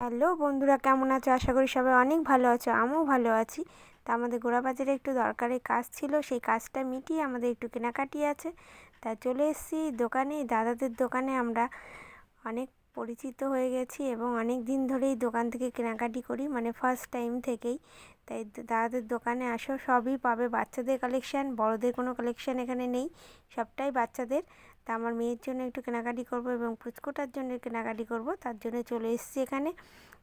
Hello বন্ধুরা, কেমন আছো? আশা করি সবাই অনেক ভালো আছো, আমিও ভালো আছি। তা আমাদের গোড়াবাজারে একটু দরকারি কাজ ছিল, সেই কাজটা মিটিয়ে আমাদের একটু কেনাকাটি আছে। তা চলে এসেছি দোকানে, দাদাদের দোকানে আমরা অনেক পরিচিত হয়ে গেছি এবং অনেক দিন ধরেই দোকান থেকে কেনাকাটি করি মানে ফার্স্ট টাইম থেকেই। তাই দাদাদের দোকানে আসো, সবই পাবে। বাচ্চাদের কালেকশান বড়দের কোনো কালেকশান এখানে নেই, সবটাই বাচ্চাদের। তা আমার মেয়ের জন্য একটু কেনাকাটি করব এবং পুচকোটার জন্য কেনাকাটি করব, তার জন্য চলে এসেছি এখানে।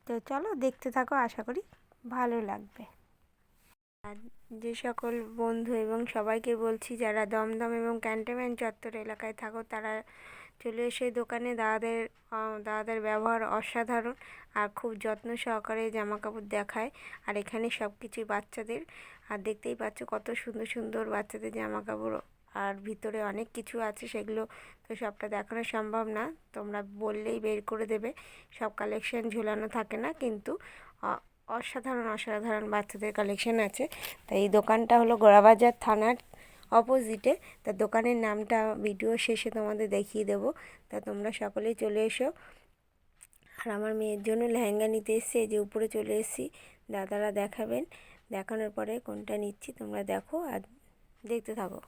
তো চলো দেখতে থাকো, আশা করি ভালো লাগবে। আর যে সকল বন্ধু এবং সবাইকে বলছি, যারা দমদম এবং ক্যান্টনমেন্ট চত্বর এলাকায় থাকো, তারা চলে এসে দোকানে। দাদাদের দাদাদের ব্যবহার অসাধারণ আর খুব যত্ন সহকারে জামা কাপড় দেখায়। আর এখানে সব কিছুই বাচ্চাদের। আর দেখতেই পাচ্ছ কত সুন্দর সুন্দর বাচ্চাদের জামা কাপড় আর ভিতরে অনেক কিছু আছে, সেগুলো তো সবটা দেখানো সম্ভব না। তোমরা বললেই বের করে দেবে, সব কালেকশন ঝোলানো থাকে না, কিন্তু অসাধারণ অসাধারণ বাচ্চাদের কালেকশন আছে। তাই এই দোকানটা হলো গোড়াবাজার থানার অপোজিটে তা দোকানের নামটা ভিডিও শেষে তোমাদের দেখিয়ে দেবো। তা তোমরা সকলেই চলে এসো। আর আমার মেয়ের জন্য লেহেঙ্গা নিতে এসেছি যে উপরে চলে এসেছি। দাদারা দেখাবেন, দেখানোর পরে কোনটা নিচ্ছি তোমরা দেখো আর দেখতে থাকো।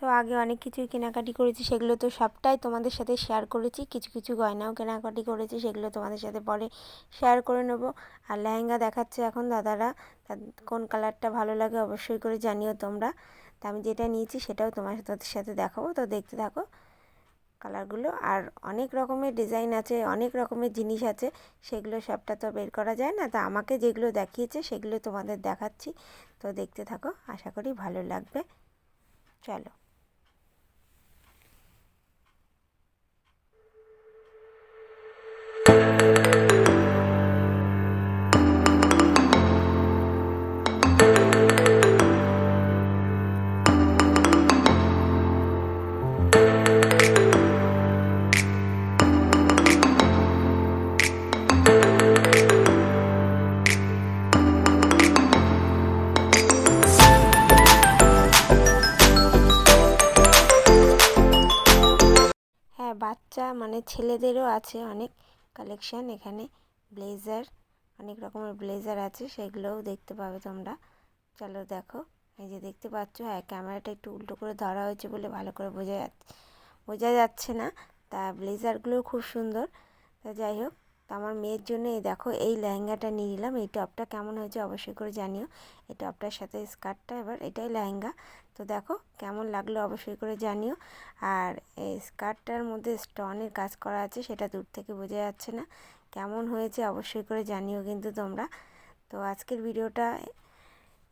তো আগে অনেক কিছুই কেনাকাটি করেছি, সেগুলো তো সবটাই তোমাদের সাথে শেয়ার করেছি। কিছু কিছু গয়নাও কেনাকাটি করেছি, সেগুলো তোমাদের সাথে পরে শেয়ার করে নেব। আর লেহেঙ্গা দেখাচ্ছে এখন দাদারা কোন কালারটা ভালো লাগে অবশ্যই করে জানিও তোমরা। তা আমি যেটা নিয়েছি সেটাও তোমার সাথে সাথে দেখাবো, তো দেখতে থাকো কালারগুলো আর অনেক রকমের ডিজাইন আছে, অনেক রকমের জিনিস আছে, সেগুলো সবটা তো বের করা যায় না। তা আমাকে যেগুলো দেখিয়েছে সেগুলো তোমাদের দেখাচ্ছি, তো দেখতে থাকো, আশা করি ভালো লাগবে। চলো। বাচ্চা মানে ছেলেদেরও আছে অনেক কালেকশান এখানে। ব্লেজার অনেক রকমের ব্লেজার আছে, সেগুলোও দেখতে পাবে তোমরা। চলো দেখো, এই যে দেখতে পাচ্ছ হ্যাঁ ক্যামেরাটা একটু উল্টো করে ধরা হয়েছে বলে ভালো করে বোঝা যাচ্ছে বোঝা যাচ্ছে না। তা ব্লেজারগুলোও খুব সুন্দর। তা যাই হোক তো আমার মেয়ের জন্য এই দেখো, এই লেহেঙ্গাটা নিয়ে নিলাম। এই টপটা কেমন হয়েছে অবশ্যই করে জানিও। এই টপটার সাথে স্কার্টটা এবার, এটাই লেহেঙ্গা। তো দেখো কেমন লাগল অবশ্যই করে জানিও। আর এই স্কার্টটার মধ্যে স্টনের কাজ করা আছে, সেটা দূর থেকে বোঝা যাচ্ছে না। কেমন হয়েছে অবশ্যই করে জানিও কিন্তু তোমরা। তো আজকের ভিডিওটা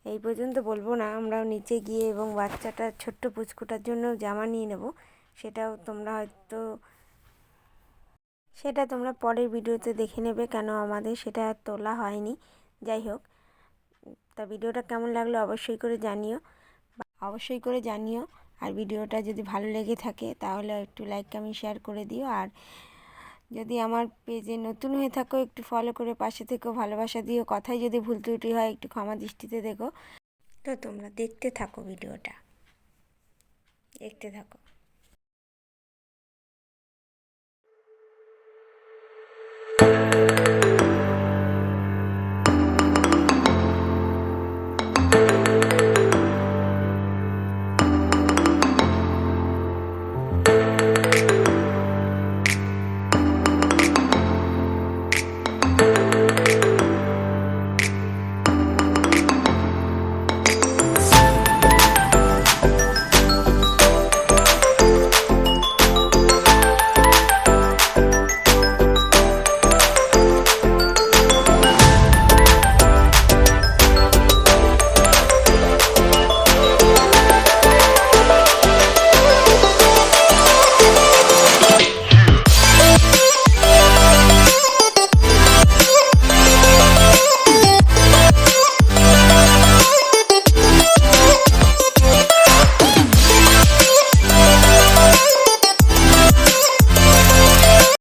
এই পর্যন্ত বলব না। আমরাও নিচে গিয়ে এবং বাচ্চাটার ছোট্ট পুচকুটার জন্য জামা নিয়ে নেব। সেটাও তোমরা হয়তো সেটা তোমরা পরের ভিডিওতে দেখে নেবে কেন আমাদের সেটা তোলা হয়নি। যাই হোক, তা ভিডিওটা কেমন লাগল অবশ্যই করে জানিও। অবশ্যই করে জানিও। আর ভিডিওটা যদি ভালো লেগে থাকে তাহলে একটু লাইক কমেন্ট শেয়ার করে দিও। আর যদি আমার পেজে নতুন হয়ে থাকো, একটু ফলো করে পাশে থেকেও ভালোবাসা দিও। কথায় যদি ভুল ত্রুটি হয়, একটু ক্ষমা দৃষ্টিতে দেখো। তো তোমরা দেখতে থাকো ভিডিওটা। দেখতে থাকো।